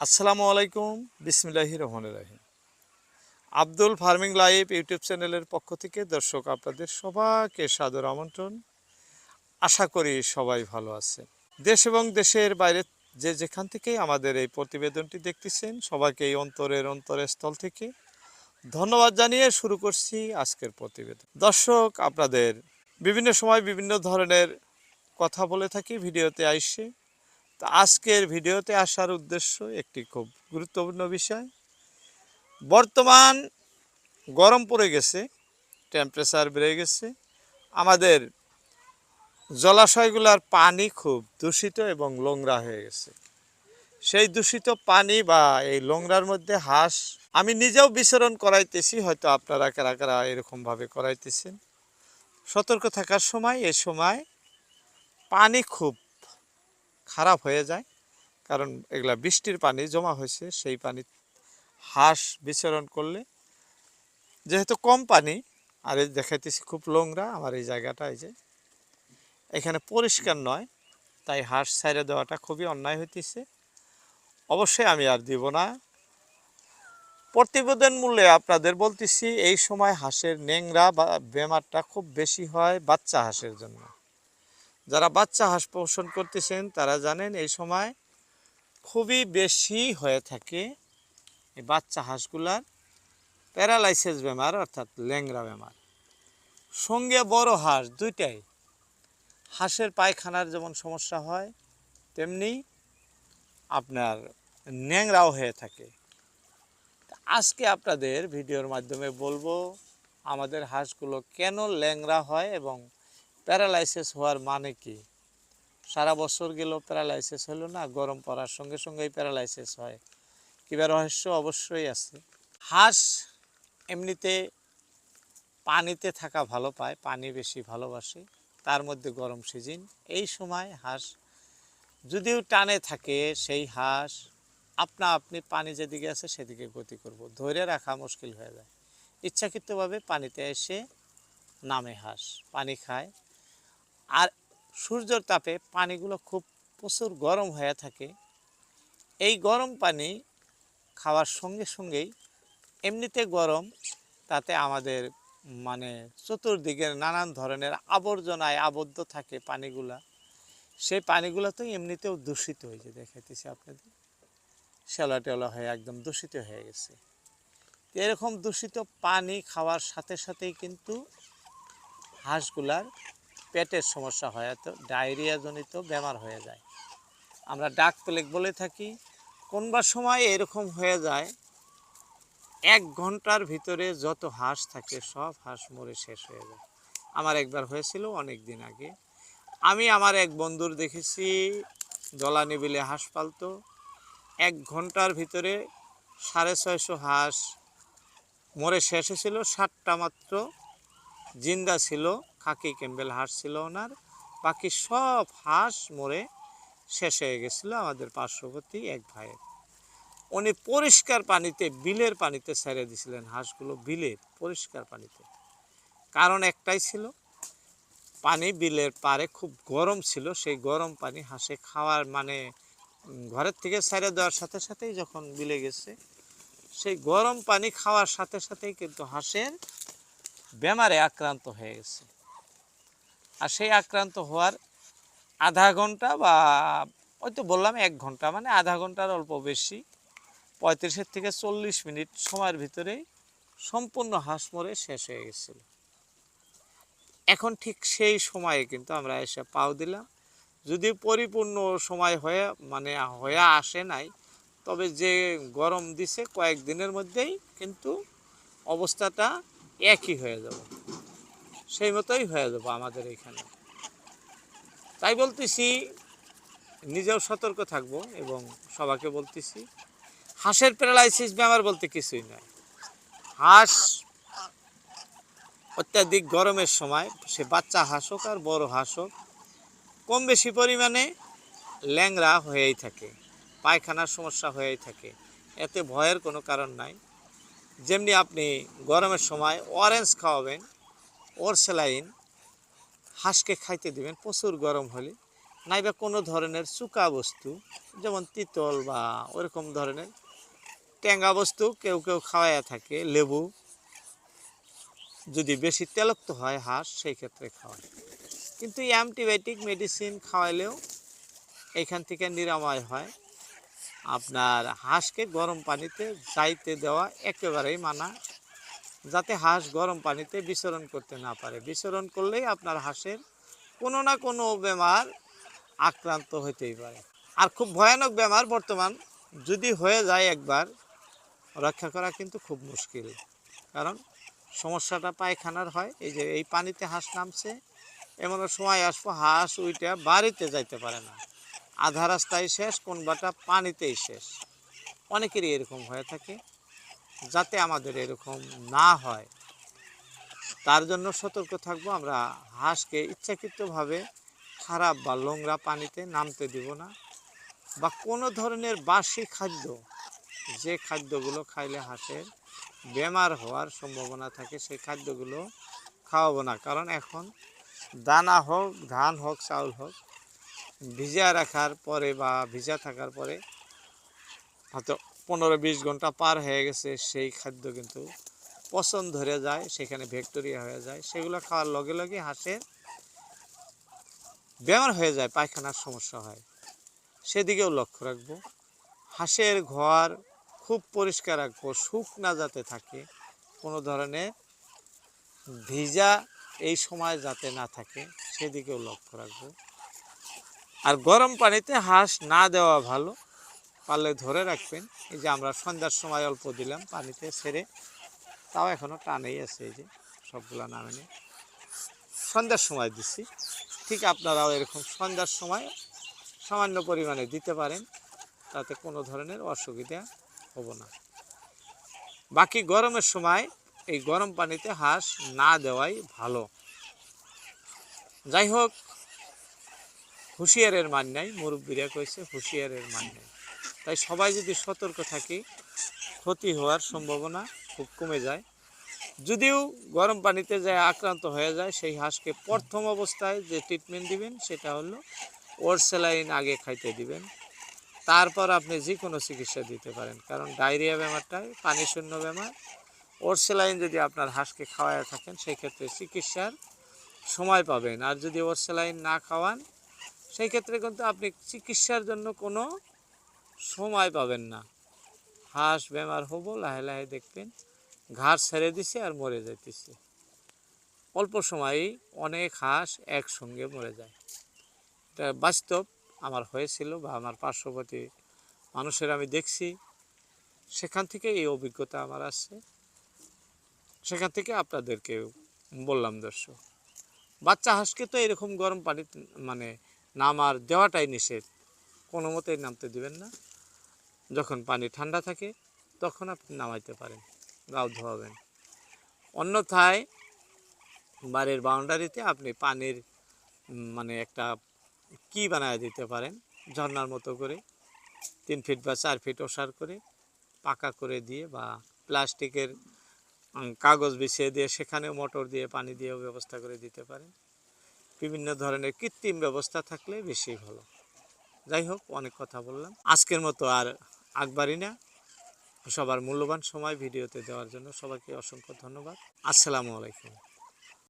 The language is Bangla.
আসসালামু আলাইকুম বিসমিল্লাহি রহমান রাহিম। আব্দুল ফার্মিং লাইভ ইউটিউব চ্যানেলের পক্ষ থেকে দর্শক আপনাদের সবাইকে সাদর আমন্ত্রণ। আশা করি সবাই ভালো আছেন। দেশ এবং দেশের বাইরে যে যেখান থেকেই আমাদের এই প্রতিবেদনটি দেখতেছেন, সবাইকে এই অন্তরের অন্তরের স্থল থেকে ধন্যবাদ জানিয়ে শুরু করছি আজকের প্রতিবেদন। দর্শক, আপনাদের বিভিন্ন সময় বিভিন্ন ধরনের কথা বলে থাকি, ভিডিওতে আইসে তো আজকের ভিডিওতে আসার উদ্দেশ্য একটি খুব গুরুত্বপূর্ণ বিষয়। বর্তমান গরম পড়ে গেছে টেম্পারেচার বেড়ে গেছে। আমাদের জলাশয়গুলোর পানি খুব দূষিত এবং নোংরা হয়ে গেছে। সেই দূষিত পানি বা এই নোংরার মধ্যে হাঁস আমি নিজেও বিচরণ করাইতেছি, হয়তো আপনারা কারা কারা এরকমভাবে করাইতেছেন। সতর্ক থাকার সময়, এ সময় পানি খুব খারাপ হয়ে যায়। কারণ এগুলা বৃষ্টির পানি জমা হয়েছে, সেই পানি হাঁস বিচরণ করলে যেহেতু কম পানি, আর এই দেখাইতেছি খুব লোংরা আমার এই জায়গাটা এই যে এখানে পরিষ্কার নয়, তাই হাঁস ছাইড়ে দেওয়াটা খুবই অন্যায় হইতেছে। অবশ্যই আমি আর দিব না। প্রতিবেদন মূল্যে আপনাদের বলতেছি, এই সময় হাঁসের নেংরা বা বেমারটা খুব বেশি হয় বাচ্চা হাঁসের জন্য। যারা বাচ্চা হাঁস পোষণ করতেছেন, তারা জানেন এই সময় খুবই বেশি হয়ে থাকে এই বাচ্চা হাঁসগুলার প্যারালাইসিস বেমার, অর্থাৎ ল্যাংরা বেমার। সঙ্গে বড় হাঁস দুইটাই। হাঁসের পায়খানার যেমন সমস্যা হয়, তেমনি আপনার ন্যাংরাও হয়ে থাকে। আজকে আপনাদের ভিডিওর মাধ্যমে বলব, আমাদের হাঁসগুলো কেন ল্যাংরা হয় এবং প্যারালাইসিস হওয়ার মানে কি? সারা বছর গেলেও প্যারালাইসিস হলো না, গরম পড়ার সঙ্গে সঙ্গেই প্যারালাইসিস হয়। কিবা রহস্য অবশ্যই আছে। হাঁস এমনিতে পানিতে থাকা ভালো পায়, পানি বেশি ভালোবাসে, তার মধ্যে গরম সিজন। এই সময় হাঁস যদিও টানে থাকে, সেই হাঁস আপনা আপনি পানি যেদিকে আছে সেদিকে গতি করব, ধরে রাখা মুশকিল হয়ে যায়। ইচ্ছাকৃতভাবে পানিতে এসে নামে হাঁস, পানি খায়। আর সূর্যর তাপে পানিগুলো খুব প্রচুর গরম হয়ে থাকে। এই গরম পানি খাওয়ার সঙ্গে সঙ্গেই এমনিতে গরম, তাতে আমাদের মানে চতুর্দিকের নানান ধরনের আবর্জনায় আবদ্ধ থাকে পানিগুলা। সেই পানিগুলো তো এমনিতেও দূষিত হয়েছে দেখাইতেছি আপনাদের। শ্যালা টেলা হয়ে একদম দূষিত হয়ে গেছে। এরকম দূষিত পানি খাওয়ার সাথে সাথেই কিন্তু হাঁসগুলার পেটের সমস্যা হয় তো ডায়রিয়া জনিত বেমার হয়ে যায়। আমরা ডাক প্লেগ বলে থাকি কোনবার সময় এরকম হয়ে যায়, এক ঘণ্টার ভিতরে যত হাঁস থাকে, সব হাঁস মরে শেষ হয়ে যায়। আমার একবার হয়েছিল অনেক দিন আগে। আমি আমার এক বন্ধুর দেখেছি, দলা নিবিলে হাঁস পালতো। এক ঘণ্টার ভিতরে সাড়ে ছয়শো হাঁস মরে শেষ হয়েছিল, সাতটা মাত্র জিন্দা ছিল। খাকি ক্যাম্বেল হাঁস ছিল ওনার। বাকি সব হাঁস মরে শেষ হয়ে গেছিল আমাদের পার্শ্ববর্তী এক ভাইয়ের। উনি পরিষ্কার পানিতে, বিলের পানিতে ছেড়ে দিছিলেন হাঁসগুলো বিলের, পরিষ্কার পানিতে। কারণ একটাই ছিল, পানি বিলের পারে খুব গরম ছিল, সেই গরম পানি হাঁসে খাওয়ার মানে ঘরের থেকে ছেড়ে দেওয়ার সাথে সাথেই যখন বিলে গেছে, সেই গরম পানি খাওয়ার সাথে সাথেই কিন্তু হাঁসের বেমারে আক্রান্ত হয়ে গেছে। আর সেই আক্রান্ত হওয়ার আধা ঘণ্টা বা ওই তো বললাম এক ঘণ্টা মানে আধা ঘণ্টার অল্প বেশি, পঁয়ত্রিশের থেকে চল্লিশ মিনিট সময়ের ভিতরেই সম্পূর্ণ হাঁস মরে শেষ হয়ে গেছিল। এখন ঠিক সেই সময়ে কিন্তু আমরা এসে পাও দিলাম। যদি পরিপূর্ণ সময় হয়ে মানে হয়ে আসে নাই, তবে যে গরম দিছে কয়েকদিনের মধ্যেই কিন্তু অবস্থাটা একই হয়ে যাবে। সেই মতোই হয়ে যাব আমাদের এখানে। তাই বলতেছি, নিজেও সতর্ক থাকব এবং সবাকে বলতেছি, হাঁসের প্যারালাইসিস ব্যামার বলতে কিছুই নয়। হাঁস অত্যাধিক গরমের সময়, সে বাচ্চা হাঁস হোক আর বড় হাঁস হোক, কম বেশি পরিমাণে ল্যাংরা হয়েই থাকে, পায়খানার সমস্যা হয়েই থাকে। এতে ভয়ের কোনো কারণ নাই। যেমনি আপনি গরমের সময় অরেঞ্জ খাওয়াবেন ওর স্যালাইন, হাঁসকে খাইতে দিবেন, প্রচুর গরম হলে। নাইবা কোনো ধরনের চুকা বস্তু, যেমন তিতল বা ওরকম ধরনের ট্যাঙ্গা বস্তু, কেউ কেউ খাওয়াইয়া থাকে, লেবু। যদি বেশি তেলক্ত হয় হাঁস, সেই ক্ষেত্রে খাওয়ায়। কিন্তু অ্যান্টিবায়োটিক মেডিসিন খাওয়াইলেও এইখান থেকে নিরাময় হয়। আপনার হাঁসকে গরম পানিতে যাইতে দেওয়া একেবারেই মানা। যাতে হাঁস গরম পানিতে বিচরণ করতে না পারে। বিচরণ করলেই আপনার হাঁসের কোনো না কোনো বেমার আক্রান্ত হতেই পারে। আর খুব ভয়ানক বেমার বর্তমান যদি হয়ে যায় একবার, রক্ষা করা কিন্তু খুব মুশকিল। কারণ সমস্যাটা পায়খানার হয়, এই যে এই পানিতে হাঁস নামছে, এমন সময় আসব হাঁস উইটা বাড়িতে যাইতে পারে না। আধা রাস্তায় শেষ, কোন বাটা পানিতেই শেষ। অনেকেরই এরকম হয়ে থাকে। যাতে আমাদের এরকম না হয়। তার জন্য সতর্ক থাকব, আমরা হাঁসকে ইচ্ছাকৃতভাবে খারাপ বা নোংরা পানিতে নামতে দিব না বা কোনো ধরনের বাসি খাদ্য, যে খাদ্যগুলো খাইলে হাঁসের বেমার হওয়ার সম্ভাবনা থাকে, সেই খাদ্যগুলো খাওয়াবো না। কারণ এখন দানা হোক, ধান হোক, চাউল হোক, ভিজা রাখার পরে বা ভিজা থাকার পরে হয়তো পনেরো বিশ ঘণ্টা পার হয়ে গেছে, সেই খাদ্য কিন্তু পচন ধরে যায়, সেখানে ভ্যাকটেরিয়া হয়ে যায়, সেগুলো খাওয়ার লগে লগে হাঁসের বেমার হয়ে যায়, পায়খানার সমস্যা হয়। সেদিকেও লক্ষ্য রাখব। হাঁসের ঘর খুব পরিষ্কার রাখব, শুকনা যাতে থাকে, কোনো ধরনের ভিজা এই সময় যাতে না থাকে, সেদিকেও লক্ষ্য রাখব। আর গরম পানিতে হাঁস না দেওয়া ভালো। পারলে ধরে রাখবেন। এই যে আমরা সন্ধ্যার সময় অল্প দিলাম পানিতে ছেড়ে তাও এখনও টানেই আছে এই যে সবগুলা নামেনি সন্ধ্যার সময় দিচ্ছি ঠিক আপনারাও এরকম সন্ধ্যার সময় সামান্য পরিমাণে দিতে পারেন, তাতে কোনো ধরনের অসুবিধা হব না। বাকি গরমের সময় এই গরম পানিতে হাঁস না দেওয়াই ভালো। যাই হোক, হুঁশিয়ারের মান নাই মুরব্বীরা কইছে হুঁশিয়ারের মান নেই তাই সবাই যদি সতর্ক থাকি, ক্ষতি হওয়ার সম্ভাবনা খুব কমে যায়। যদিও গরম পানিতে যায় আক্রান্ত হয়ে যায়, সেই হাঁসকে প্রথম অবস্থায় যে ট্রিটমেন্ট দিবেন, সেটা হলো ওর স্যালাইন আগে খাইতে দিবেন। তারপর আপনি যে কোনো চিকিৎসা দিতে পারেন, কারণ ডায়রিয়া বেমারটাই পানি শূন্য বেমার। ওর স্যালাইন যদি আপনার হাঁসকে খাওয়ায় থাকেন সেই ক্ষেত্রে চিকিৎসার সময় পাবেন। আর যদি ওর স্যালাইন না খাওয়ান সেই ক্ষেত্রে কিন্তু আপনি চিকিৎসার জন্য কোনো সময় পাবেন না। হাঁস বেমার হব, লাহে লাহে দেখবেন ঘাস ছেড়ে দিছে আর মরে যাইতেছে। অল্প সময়েই অনেক হাঁস একসঙ্গে মরে যায়। এটা বাস্তব আমার হয়েছিল বা আমার পার্শ্ববর্তী মানুষের আমি দেখছি। সেখান থেকে এই অভিজ্ঞতা আমার আছে। সেখান থেকে আপনাদেরকে বললাম, দর্শক, বাচ্চা হাঁসকে তো এরকম গরম পানি মানে নামার দেওয়াটাই নিষেধ। কোনো মতেই নামতে দিবেন না। যখন পানি ঠান্ডা থাকে, তখন আপনি নামাইতে পারেন গাও ধোয়াবেন অন্যথায়, বাড়ির বাউন্ডারিতে আপনি পানির মানে একটা কি বানায় দিতে পারেন ঝর্ণার মতো করে, তিন ফিট বা চার ফিট ওসার করে, পাকা করে দিয়ে বা প্লাস্টিকের কাগজ বিছিয়ে দিয়ে সেখানেও মোটর দিয়ে পানি দিয়েও ব্যবস্থা করে দিতে পারেন। বিভিন্ন ধরনের কৃত্রিম ব্যবস্থা থাকলে বেশি ভালো। যাই হোক, অনেক কথা বললাম। আজকের মতো আর আগবাড়ি না। সবার মূল্যবান সময় ভিডিওতে দেওয়ার জন্য সবাইকে অসংখ্য ধন্যবাদ। আসসালামু আলাইকুম।